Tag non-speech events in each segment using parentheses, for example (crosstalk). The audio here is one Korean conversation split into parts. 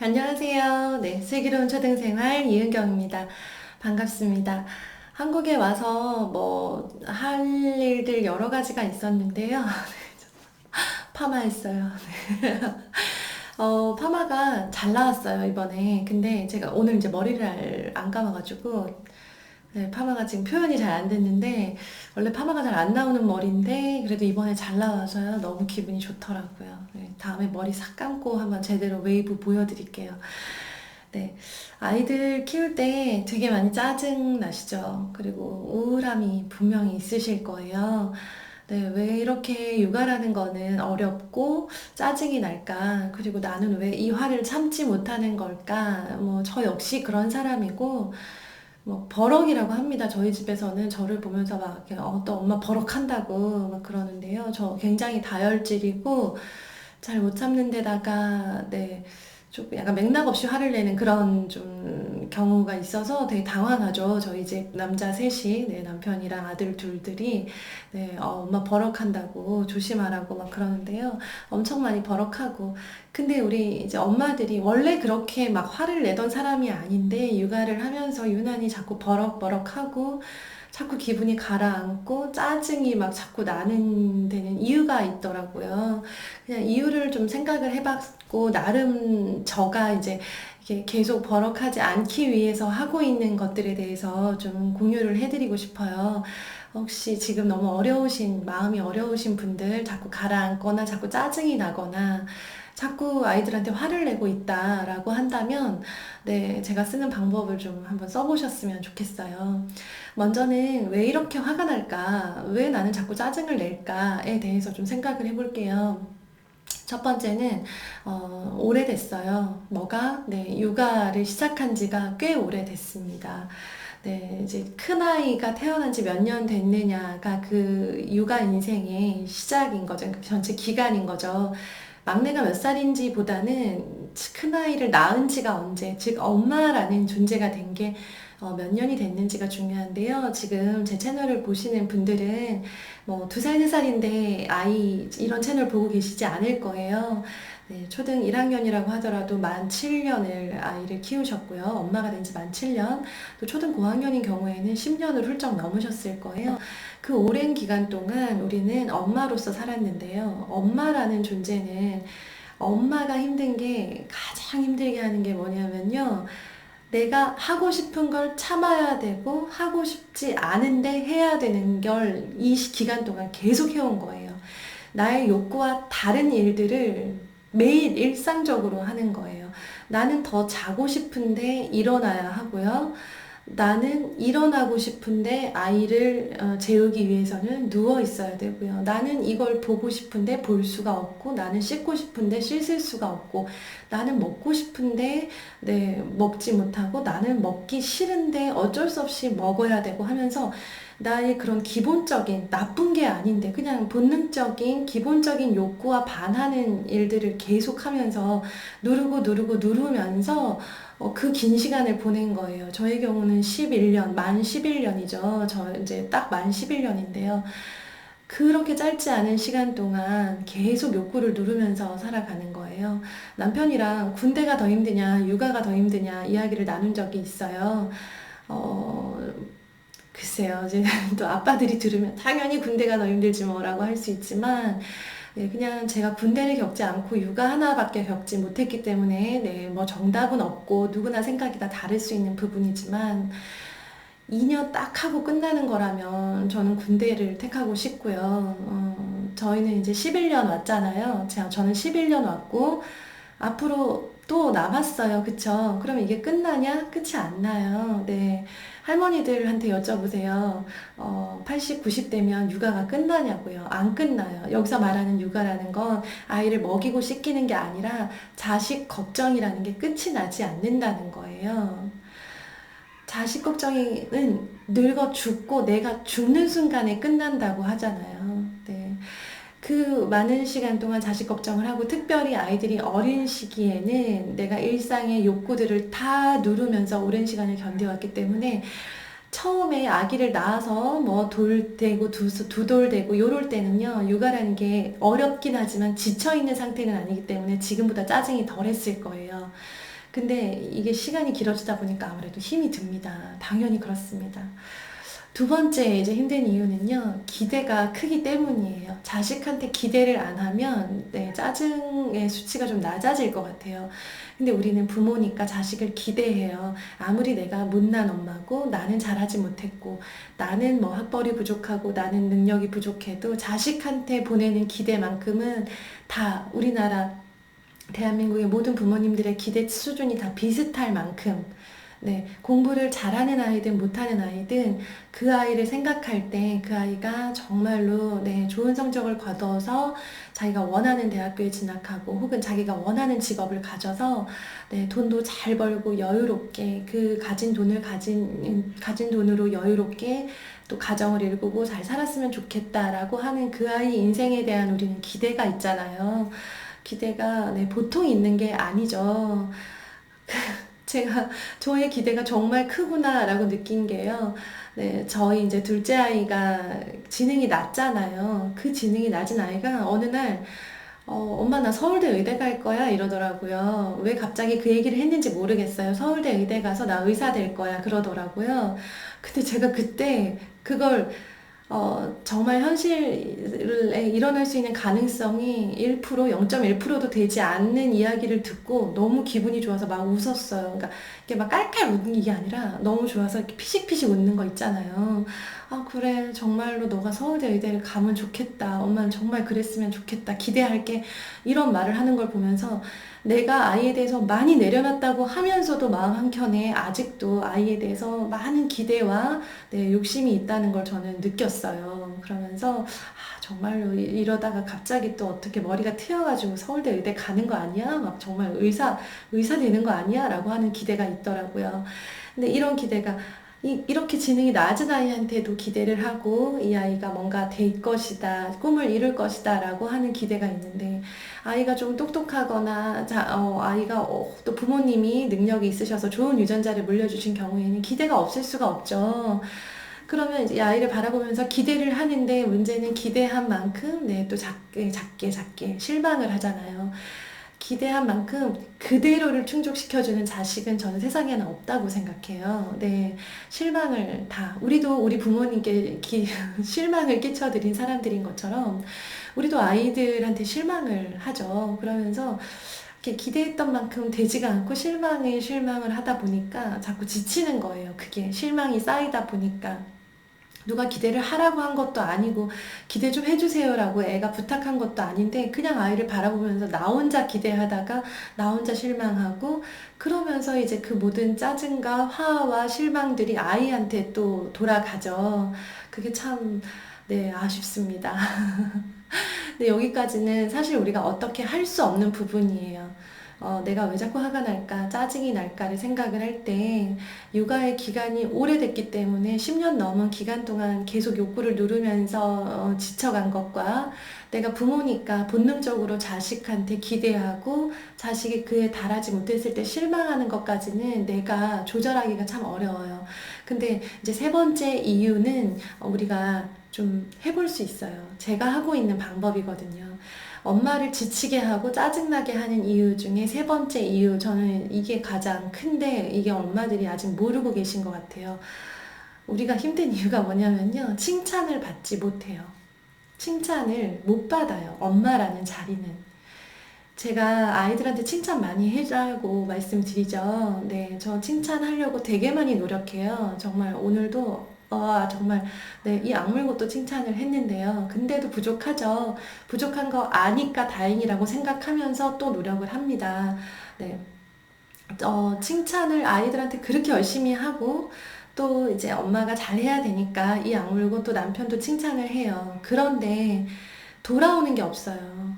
안녕하세요. 네, 슬기로운 초등생활 이은경입니다. 반갑습니다. 한국에 와서 뭐 할 일들 여러 가지가 있었는데요. (laughs) 파마했어요. 네. 어, 파마가 잘 나왔어요, 이번에. 근데 제가 오늘 이제 머리를 안 감아가지고 네, 파마가 지금 표현이 잘 안 됐는데 원래 파마가 잘 안 나오는 머리인데 그래도 이번에 잘 나와서요 너무 기분이 좋더라고요. 네, 다음에 머리 싹 감고 한번 제대로 웨이브 보여드릴게요. 네, 아이들 키울 때 되게 많이 짜증 나시죠? 그리고 우울함이 분명히 있으실 거예요. 네, 왜 이렇게 육아라는 거는 어렵고 짜증이 날까? 그리고 나는 왜 이 화를 참지 못하는 걸까? 뭐, 저 역시 그런 사람이고, 뭐 버럭이라고 합니다. 저희 집에서는 저를 보면서 막 어, 또 엄마 버럭한다고 막 그러는데요. 저 굉장히 다혈질이고 잘 못 참는 데다가 네. 조금 약간 맥락 없이 화를 내는 그런 좀 경우가 있어서 되게 당황하죠. 저희 집 남자 셋이, 네, 남편이랑 아들 둘들이, 네, 어, 엄마 버럭한다고 조심하라고 막 그러는데요. 엄청 많이 버럭하고. 근데 우리 이제 엄마들이 원래 그렇게 막 화를 내던 사람이 아닌데 육아를 하면서 유난히 자꾸 버럭버럭하고 자꾸 기분이 가라앉고 짜증이 막 자꾸 나는 데는 이유가 있더라고요. 그냥 이유를 좀 생각을 해봤 고 나름 저가 이제 계속 버럭하지 않기 위해서 하고 있는 것들에 대해서 좀 공유를 해드리고 싶어요. 혹시 지금 너무 어려우신, 마음이 어려우신 분들 자꾸 가라앉거나 자꾸 짜증이 나거나 자꾸 아이들한테 화를 내고 있다라고 한다면, 네, 제가 쓰는 방법을 좀 한번 써보셨으면 좋겠어요. 먼저는 왜 이렇게 화가 날까? 왜 나는 자꾸 짜증을 낼까에 대해서 좀 생각을 해볼게요. 첫 번째는 어, 오래됐어요. 뭐가? 네, 육아를 시작한 지가 꽤 오래됐습니다. 네, 이제 큰아이가 태어난 지 몇 년 됐느냐가 그 육아 인생의 시작인 거죠. 그 전체 기간인 거죠. 막내가 몇 살인지 보다는 큰아이를 낳은 지가 언제, 즉 엄마라는 존재가 된게 어, 몇 년이 됐는지가 중요한데요. 지금 제 채널을 보시는 분들은 뭐 두 살, 세 살인데 아이 이런 채널 보고 계시지 않을 거예요. 네, 초등 1학년이라고 하더라도 만 7년을 아이를 키우셨고요. 엄마가 된 지 만 7년. 또 초등 고학년인 경우에는 10년을 훌쩍 넘으셨을 거예요. 그 오랜 기간 동안 우리는 엄마로서 살았는데요. 엄마라는 존재는 엄마가 힘든 게 가장 힘들게 하는 게 뭐냐면요. 내가 하고 싶은 걸 참아야 되고 하고 싶지 않은데 해야 되는 걸 이 기간 동안 계속 해온 거예요. 나의 욕구와 다른 일들을 매일 일상적으로 하는 거예요. 나는 더 자고 싶은데 일어나야 하고요. 나는 일어나고 싶은데 아이를 어, 재우기 위해서는 누워 있어야 되고요. 나는 이걸 보고 싶은데 볼 수가 없고, 나는 씻고 싶은데 씻을 수가 없고, 나는 먹고 싶은데 네, 먹지 못하고, 나는 먹기 싫은데 어쩔 수 없이 먹어야 되고 하면서 나의 그런 기본적인 나쁜 게 아닌데 그냥 본능적인 기본적인 욕구와 반하는 일들을 계속하면서 누르고 누르고 누르면서 어, 그 긴 시간을 보낸 거예요. 저의 경우는 11년, 만 11년이죠. 저 이제 딱 만 11년인데요. 그렇게 짧지 않은 시간 동안 계속 욕구를 누르면서 살아가는 거예요. 남편이랑 군대가 더 힘드냐, 육아가 더 힘드냐 이야기를 나눈 적이 있어요. 어, 글쎄요. 이제 (laughs) 또 아빠들이 들으면 당연히 군대가 더 힘들지 뭐라고 할 수 있지만 네, 그냥 제가 군대를 겪지 않고 육아 하나밖에 겪지 못했기 때문에 네, 뭐 정답은 없고 누구나 생각이 다 다를 수 있는 부분이지만 2년 딱 하고 끝나는 거라면 저는 군대를 택하고 싶고요. 어, 저희는 이제 11년 왔잖아요. 제가 저는 11년 왔고 앞으로 또 남았어요. 그쵸? 그럼 이게 끝나냐? 끝이 안 나요. 네. 할머니들한테 여쭤보세요. 어, 80, 90대면 육아가 끝나냐고요. 안 끝나요. 여기서 말하는 육아라는 건 아이를 먹이고 씻기는 게 아니라 자식 걱정이라는 게 끝이 나지 않는다는 거예요. 자식 걱정은 늙어 죽고 내가 죽는 순간에 끝난다고 하잖아요. 네. 그 많은 시간 동안 자식 걱정을 하고 특별히 아이들이 어린 시기에는 내가 일상의 욕구들을 다 누르면서 오랜 시간을 견뎌왔기 때문에 처음에 아기를 낳아서 뭐 돌 되고 두돌 되고 요럴 때는요 육아라는 게 어렵긴 하지만 지쳐 있는 상태는 아니기 때문에 지금보다 짜증이 덜했을 거예요. 근데 이게 시간이 길어지다 보니까 아무래도 힘이 듭니다. 당연히 그렇습니다. 두 번째 이제 힘든 이유는요, 기대가 크기 때문이에요. 자식한테 기대를 안 하면, 네, 짜증의 수치가 좀 낮아질 것 같아요. 근데 우리는 부모니까 자식을 기대해요. 아무리 내가 못난 엄마고, 나는 잘하지 못했고, 나는 뭐 학벌이 부족하고, 나는 능력이 부족해도 자식한테 보내는 기대만큼은 다 우리나라 대한민국의 모든 부모님들의 기대 수준이 다 비슷할 만큼 네, 공부를 잘하는 아이든 못하는 아이든 그 아이를 생각할 때 그 아이가 정말로 네, 좋은 성적을 거둬서 자기가 원하는 대학교에 진학하고 혹은 자기가 원하는 직업을 가져서 네, 돈도 잘 벌고 여유롭게 그 가진 돈을 가진 가진 돈으로 여유롭게 또 가정을 일구고 잘 살았으면 좋겠다라고 하는 그 아이 인생에 대한 우리는 기대가 있잖아요. 기대가 네, 보통 있는 게 아니죠. 제가 (laughs) 저의 기대가 정말 크구나라고 느낀 게요. 네, 저희 이제 둘째 아이가 지능이 낮잖아요. 그 지능이 낮은 아이가 어느 날 어, 엄마 나 서울대 의대 갈 거야 이러더라고요. 왜 갑자기 그 얘기를 했는지 모르겠어요. 서울대 의대 가서 나 의사 될 거야 그러더라고요. 근데 제가 그때 그걸 어, 정말 현실에 일어날 수 있는 가능성이 1%, 0.1%도 되지 않는 이야기를 듣고 너무 기분이 좋아서 막 웃었어요. 그러니까 이게 막 깔깔 웃는 게 아니라 너무 좋아서 이렇게 피식피식 웃는 거 있잖아요. 아, 그래. 정말로 너가 서울대 의대를 가면 좋겠다. 엄마는 정말 그랬으면 좋겠다. 기대할게. 이런 말을 하는 걸 보면서 내가 아이에 대해서 많이 내려놨다고 하면서도 마음 한켠에 아직도 아이에 대해서 많은 기대와 네, 욕심이 있다는 걸 저는 느꼈어요. 그러면서 아, 정말로 이러다가 갑자기 또 어떻게 머리가 트여가지고 서울대 의대 가는 거 아니야? 막 정말 의사, 의사 되는 거 아니야? 라고 하는 기대가 있더라고요. 근데 이런 기대가 이, 이렇게 지능이 낮은 아이한테도 기대를 하고 이 아이가 뭔가 될 것이다, 꿈을 이룰 것이다 라고 하는 기대가 있는데 아이가 좀 똑똑하거나 자, 어, 아이가 어, 또 부모님이 능력이 있으셔서 좋은 유전자를 물려주신 경우에는 기대가 없을 수가 없죠. 그러면 이제 아이를 바라보면서 기대를 하는데 문제는 기대한 만큼 네, 또 작게 작게 작게 실망을 하잖아요. 기대한 만큼 그대로를 충족시켜주는 자식은 저는 세상에는 없다고 생각해요. 네. 실망을 다, 우리도 우리 부모님께 기, (laughs) 실망을 끼쳐드린 사람들인 것처럼, 우리도 아이들한테 실망을 하죠. 그러면서, 이렇게 기대했던 만큼 되지가 않고 실망에 실망을 하다 보니까 자꾸 지치는 거예요. 그게 실망이 쌓이다 보니까. 누가 기대를 하라고 한 것도 아니고 기대 좀 해주세요라고 애가 부탁한 것도 아닌데 그냥 아이를 바라보면서 나 혼자 기대하다가 나 혼자 실망하고 그러면서 이제 그 모든 짜증과 화와 실망들이 아이한테 또 돌아가죠. 그게 참, 네, 아쉽습니다. (laughs) 근데 여기까지는 사실 우리가 어떻게 할 수 없는 부분이에요. 어, 내가 왜 자꾸 화가 날까, 짜증이 날까를 생각을 할 때, 육아의 기간이 오래됐기 때문에 10년 넘은 기간 동안 계속 욕구를 누르면서 어, 지쳐간 것과 내가 부모니까 본능적으로 자식한테 기대하고 자식이 그에 달하지 못했을 때 실망하는 것까지는 내가 조절하기가 참 어려워요. 근데 이제 세 번째 이유는 우리가 좀 해볼 수 있어요. 제가 하고 있는 방법이거든요. 엄마를 지치게 하고 짜증나게 하는 이유 중에 세 번째 이유, 저는 이게 가장 큰데 이게 엄마들이 아직 모르고 계신 것 같아요. 우리가 힘든 이유가 뭐냐면요. 칭찬을 받지 못해요. 칭찬을 못 받아요. 엄마라는 자리는. 제가 아이들한테 칭찬 많이 해주라고 말씀드리죠. 네, 저 칭찬하려고 되게 많이 노력해요. 정말 오늘도 와, 정말, 네, 이 악물고도 칭찬을 했는데요. 근데도 부족하죠. 부족한 거 아니까 다행이라고 생각하면서 또 노력을 합니다. 네. 어, 칭찬을 아이들한테 그렇게 열심히 하고, 또 이제 엄마가 잘해야 되니까 이 악물고 또 남편도 칭찬을 해요. 그런데 돌아오는 게 없어요.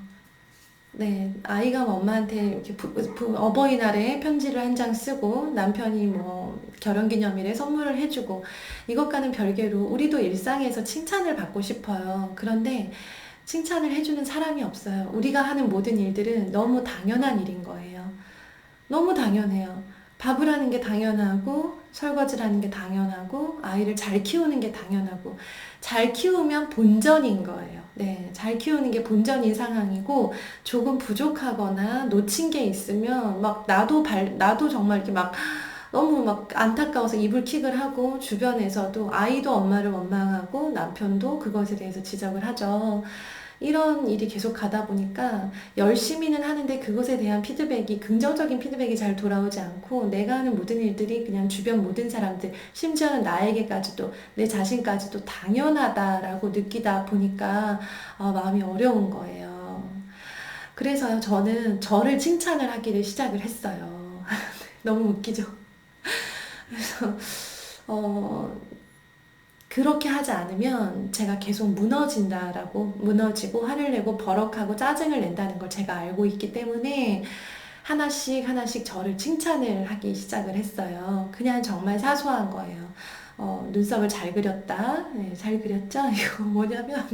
네, 아이가 뭐 엄마한테 이렇게 부, 부, 어버이날에 편지를 한 장 쓰고 남편이 뭐 결혼기념일에 선물을 해주고 이것과는 별개로 우리도 일상에서 칭찬을 받고 싶어요. 그런데 칭찬을 해주는 사람이 없어요. 우리가 하는 모든 일들은 너무 당연한 일인 거예요. 너무 당연해요. 밥을 하는 게 당연하고, 설거지를 하는 게 당연하고, 아이를 잘 키우는 게 당연하고, 잘 키우면 본전인 거예요. 네, 잘 키우는 게 본전인 상황이고, 조금 부족하거나 놓친 게 있으면, 막 나도 발, 나도 정말 이렇게 막, 너무 막 안타까워서 이불킥을 하고 주변에서도 아이도 엄마를 원망하고 남편도 그것에 대해서 지적을 하죠. 이런 일이 계속 가다 보니까 열심히는 하는데 그것에 대한 피드백이 긍정적인 피드백이 잘 돌아오지 않고 내가 하는 모든 일들이 그냥 주변 모든 사람들 심지어는 나에게까지도 내 자신까지도 당연하다라고 느끼다 보니까 어, 마음이 어려운 거예요. 그래서요 저는 저를 칭찬을 하기를 시작을 했어요. (laughs) 너무 웃기죠? 그래서 어 그렇게 하지 않으면 제가 계속 무너진다라고 무너지고 화를 내고 버럭하고 짜증을 낸다는 걸 제가 알고 있기 때문에 하나씩 하나씩 저를 칭찬을 하기 시작을 했어요. 그냥 정말 사소한 거예요. 어, 눈썹을 잘 그렸다. 네, 잘 그렸죠? (laughs) 이거 뭐냐면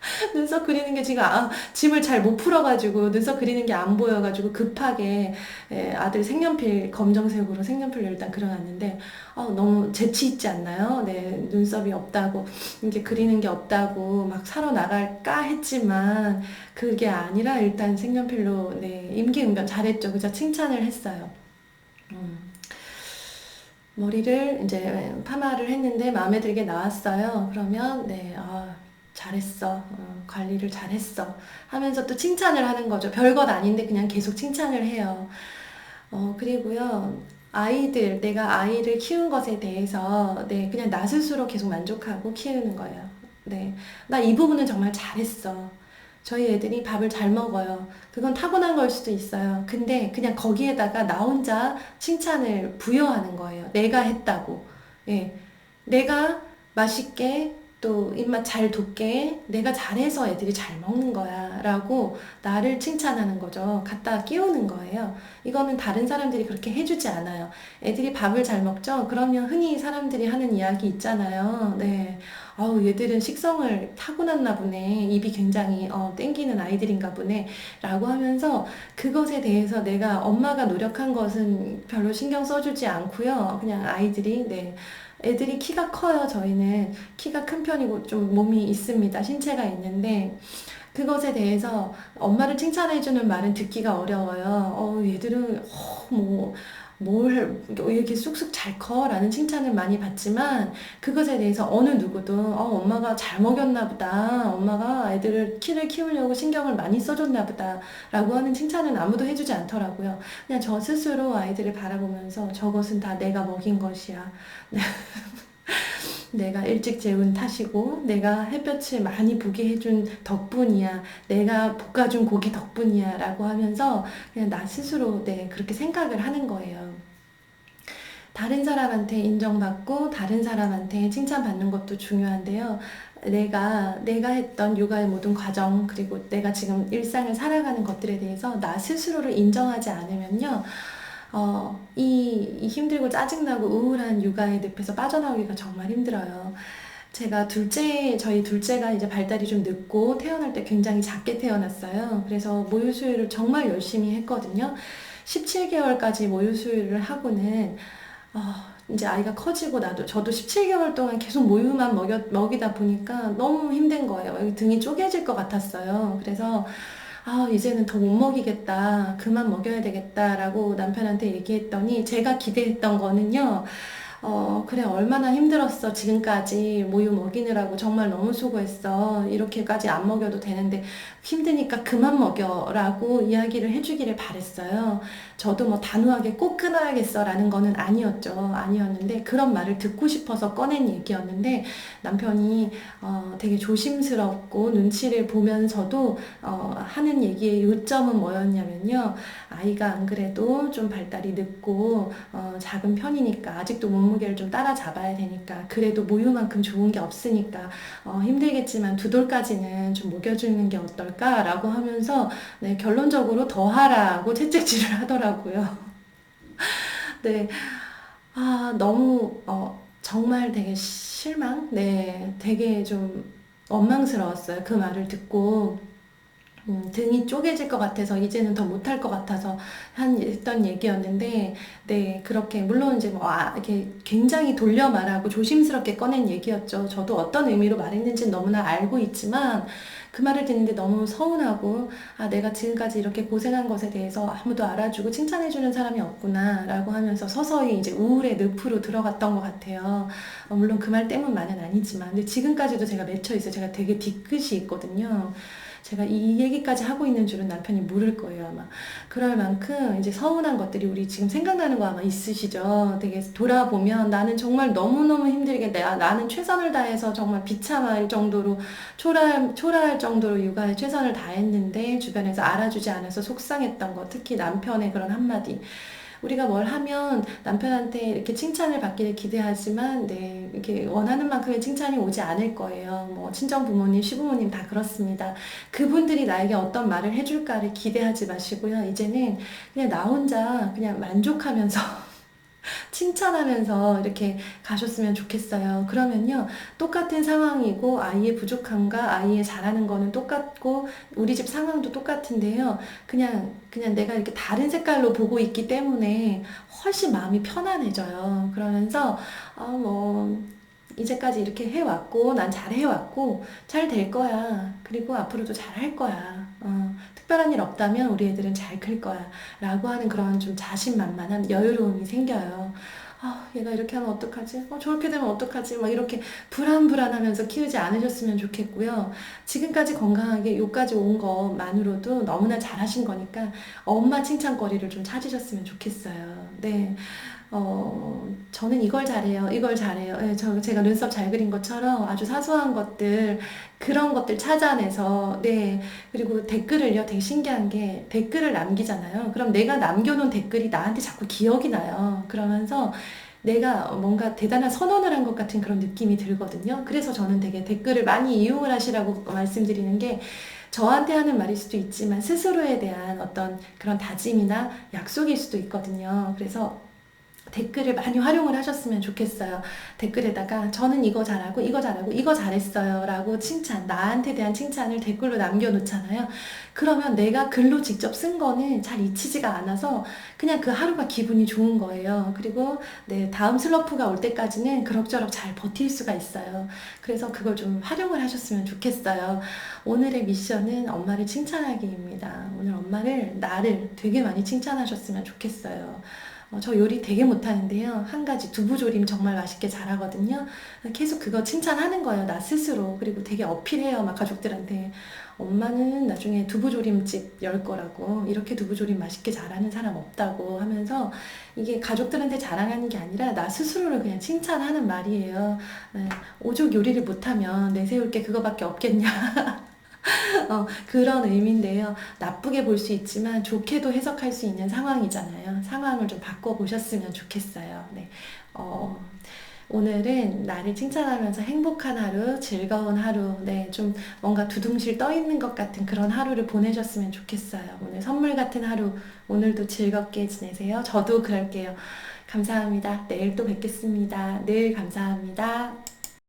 (laughs) 눈썹 그리는 게 지금 아, 짐을 잘 못 풀어가지고 눈썹 그리는 게 안 보여가지고 급하게 예, 아들 색연필 검정색으로 색연필로 일단 그려놨는데 어, 너무 재치 있지 않나요? 네 눈썹이 없다고 이게 그리는 게 없다고 막 사러 나갈까 했지만 그게 아니라 일단 색연필로 네 임기응변 잘했죠. 그죠? 칭찬을 했어요. 음. 머리를 이제 파마를 했는데 마음에 들게 나왔어요. 그러면 네 아, 잘했어. 어, 관리를 잘했어. 하면서 또 칭찬을 하는 거죠. 별것 아닌데 그냥 계속 칭찬을 해요. 어, 그리고요. 아이들, 내가 아이를 키운 것에 대해서, 네, 그냥 나 스스로 계속 만족하고 키우는 거예요. 네. 나 이 부분은 정말 잘했어. 저희 애들이 밥을 잘 먹어요. 그건 타고난 걸 수도 있어요. 근데 그냥 거기에다가 나 혼자 칭찬을 부여하는 거예요. 내가 했다고. 예. 내가 맛있게 또 입맛 잘 돋게 내가 잘해서 애들이 잘 먹는 거야 라고 나를 칭찬하는 거죠. 갖다 끼우는 거예요. 이거는 다른 사람들이 그렇게 해주지 않아요. 애들이 밥을 잘 먹죠? 그러면 흔히 사람들이 하는 이야기 있잖아요. 네. 아우, 얘들은 식성을 타고났나 보네. 입이 굉장히 어, 땡기는 아이들인가 보네. 라고 하면서 그것에 대해서 내가 엄마가 노력한 것은 별로 신경 써주지 않고요. 그냥 아이들이, 네. 애들이 키가 커요, 저희는. 키가 큰 편이고 좀 몸이 있습니다. 신체가 있는데. 그것에 대해서 엄마를 칭찬해주는 말은 듣기가 어려워요. 어, 얘들은, 어, 뭐, 뭘 이렇게 쑥쑥 잘 커? 라는 칭찬을 많이 받지만 그것에 대해서 어느 누구도 어, 엄마가 잘 먹였나 보다. 엄마가 애들을 키를 키우려고 신경을 많이 써줬나 보다. 라고 하는 칭찬은 아무도 해주지 않더라고요. 그냥 저 스스로 아이들을 바라보면서 저것은 다 내가 먹인 것이야. (laughs) 내가 일찍 재운 탓이고, 내가 햇볕을 많이 보게 해준 덕분이야. 내가 볶아준 고기 덕분이야. 라고 하면서 그냥 나 스스로 네, 그렇게 생각을 하는 거예요. 다른 사람한테 인정받고, 다른 사람한테 칭찬받는 것도 중요한데요. 내가, 내가 했던 육아의 모든 과정, 그리고 내가 지금 일상을 살아가는 것들에 대해서 나 스스로를 인정하지 않으면요. 어, 이, 이 힘들고 짜증나고 우울한 육아의 늪에서 빠져나오기가 정말 힘들어요. 제가 둘째, 저희 둘째가 이제 발달이 좀 늦고 태어날 때 굉장히 작게 태어났어요. 그래서 모유 수유를 정말 열심히 했거든요. 17개월까지 모유 수유를 하고는, 어, 이제 아이가 커지고 나도 저도 17개월 동안 계속 모유만 먹여, 먹이다 보니까 너무 힘든 거예요. 등이 쪼개질 것 같았어요. 그래서 아, 이제는 더 못 먹이겠다. 그만 먹여야 되겠다라고 남편한테 얘기했더니 제가 기대했던 거는요. 어, 그래, 얼마나 힘들었어. 지금까지 모유 먹이느라고 정말 너무 수고했어. 이렇게까지 안 먹여도 되는데 힘드니까 그만 먹여라고 이야기를 해주기를 바랬어요. 저도 뭐 단호하게 꼭 끊어야겠어 라는 거는 아니었죠. 아니었는데 그런 말을 듣고 싶어서 꺼낸 얘기였는데 남편이 어, 되게 조심스럽고 눈치를 보면서도 어, 하는 얘기의 요점은 뭐였냐면요. 아이가 안 그래도 좀 발달이 늦고 어, 작은 편이니까 아직도 몸무게를 좀 따라잡아야 되니까 그래도 모유만큼 좋은 게 없으니까 어, 힘들겠지만 두 돌까지는 좀 먹여주는 게 어떨까라고 하면서 네, 결론적으로 더 하라고 채찍질을 (laughs) 하더라고요. (laughs) 네. 아, 너무 어, 정말 되게 실망? 네. 되게 좀 원망스러웠어요. 그 말을 듣고. 음, 등이 쪼개질 것 같아서 이제는 더 못할 것 같아서 한 했던 얘기였는데 네 그렇게 물론 이제 뭐 아, 이렇게 굉장히 돌려 말하고 조심스럽게 꺼낸 얘기였죠. 저도 어떤 의미로 말했는지는 너무나 알고 있지만 그 말을 듣는데 너무 서운하고 아 내가 지금까지 이렇게 고생한 것에 대해서 아무도 알아주고 칭찬해주는 사람이 없구나라고 하면서 서서히 이제 우울의 늪으로 들어갔던 것 같아요. 어, 물론 그 말 때문만은 아니지만 근데 지금까지도 제가 맺혀 있어요. 제가 되게 뒤끝이 있거든요. 제가 이 얘기까지 하고 있는 줄은 남편이 모를 거예요, 아마. 그럴 만큼 이제 서운한 것들이 우리 지금 생각나는 거 아마 있으시죠? 되게 돌아보면 나는 정말 너무너무 힘들게 내, 나는 최선을 다해서 정말 비참할 정도로 초라할, 초라할 정도로 육아에 최선을 다했는데 주변에서 알아주지 않아서 속상했던 거, 특히 남편의 그런 한마디. 우리가 뭘 하면 남편한테 이렇게 칭찬을 받기를 기대하지만, 네, 이렇게 원하는 만큼의 칭찬이 오지 않을 거예요. 뭐, 친정 부모님, 시부모님 다 그렇습니다. 그분들이 나에게 어떤 말을 해줄까를 기대하지 마시고요. 이제는 그냥 나 혼자 그냥 만족하면서 (laughs) 칭찬하면서 이렇게 가셨으면 좋겠어요. 그러면요, 똑같은 상황이고, 아이의 부족함과 아이의 잘하는 거는 똑같고, 우리 집 상황도 똑같은데요. 그냥, 그냥 내가 이렇게 다른 색깔로 보고 있기 때문에 훨씬 마음이 편안해져요. 그러면서, 아, 뭐, 이제까지 이렇게 해왔고, 난 잘 해왔고, 잘 될 거야. 그리고 앞으로도 잘 할 거야. 어, 특별한 일 없다면 우리 애들은 잘 클 거야. 라고 하는 그런 좀 자신만만한 여유로움이 생겨요. 아, 얘가 이렇게 하면 어떡하지? 어, 저렇게 되면 어떡하지? 막 이렇게 불안불안하면서 키우지 않으셨으면 좋겠고요. 지금까지 건강하게 요까지 온 것만으로도 너무나 잘하신 거니까 엄마 칭찬거리를 좀 찾으셨으면 좋겠어요. 네. 어, 저는 이걸 잘해요. 이걸 잘해요. 예, 저, 제가 눈썹 잘 그린 것처럼 아주 사소한 것들, 그런 것들 찾아내서, 네. 그리고 댓글을요, 되게 신기한 게 댓글을 남기잖아요. 그럼 내가 남겨놓은 댓글이 나한테 자꾸 기억이 나요. 그러면서 내가 뭔가 대단한 선언을 한 것 같은 그런 느낌이 들거든요. 그래서 저는 되게 댓글을 많이 이용을 하시라고 말씀드리는 게 저한테 하는 말일 수도 있지만 스스로에 대한 어떤 그런 다짐이나 약속일 수도 있거든요. 그래서 댓글을 많이 활용을 하셨으면 좋겠어요. 댓글에다가 저는 이거 잘하고 이거 잘하고 이거 잘했어요 라고 칭찬 나한테 대한 칭찬을 댓글로 남겨놓잖아요. 그러면 내가 글로 직접 쓴 거는 잘 잊히지가 않아서 그냥 그 하루가 기분이 좋은 거예요. 그리고 네 다음 슬럼프가 올 때까지는 그럭저럭 잘 버틸 수가 있어요. 그래서 그걸 좀 활용을 하셨으면 좋겠어요. 오늘의 미션은 엄마를 칭찬하기입니다. 오늘 엄마를 나를 되게 많이 칭찬하셨으면 좋겠어요. 어, 저 요리 되게 못하는데요. 한 가지 두부조림 정말 맛있게 잘하거든요. 계속 그거 칭찬하는 거예요. 나 스스로. 그리고 되게 어필해요. 막 가족들한테. 엄마는 나중에 두부조림집 열 거라고. 이렇게 두부조림 맛있게 잘하는 사람 없다고 하면서 이게 가족들한테 자랑하는 게 아니라 나 스스로를 그냥 칭찬하는 말이에요. 네, 오죽 요리를 못하면 내세울 게 그거밖에 없겠냐. (laughs) (laughs) 어, 그런 의미인데요. 나쁘게 볼 수 있지만 좋게도 해석할 수 있는 상황이잖아요. 상황을 좀 바꿔보셨으면 좋겠어요. 네. 어, 오늘은 나를 칭찬하면서 행복한 하루, 즐거운 하루, 네, 좀 뭔가 두둥실 떠 있는 것 같은 그런 하루를 보내셨으면 좋겠어요. 오늘 선물 같은 하루, 오늘도 즐겁게 지내세요. 저도 그럴게요. 감사합니다. 내일 또 뵙겠습니다. 늘 감사합니다.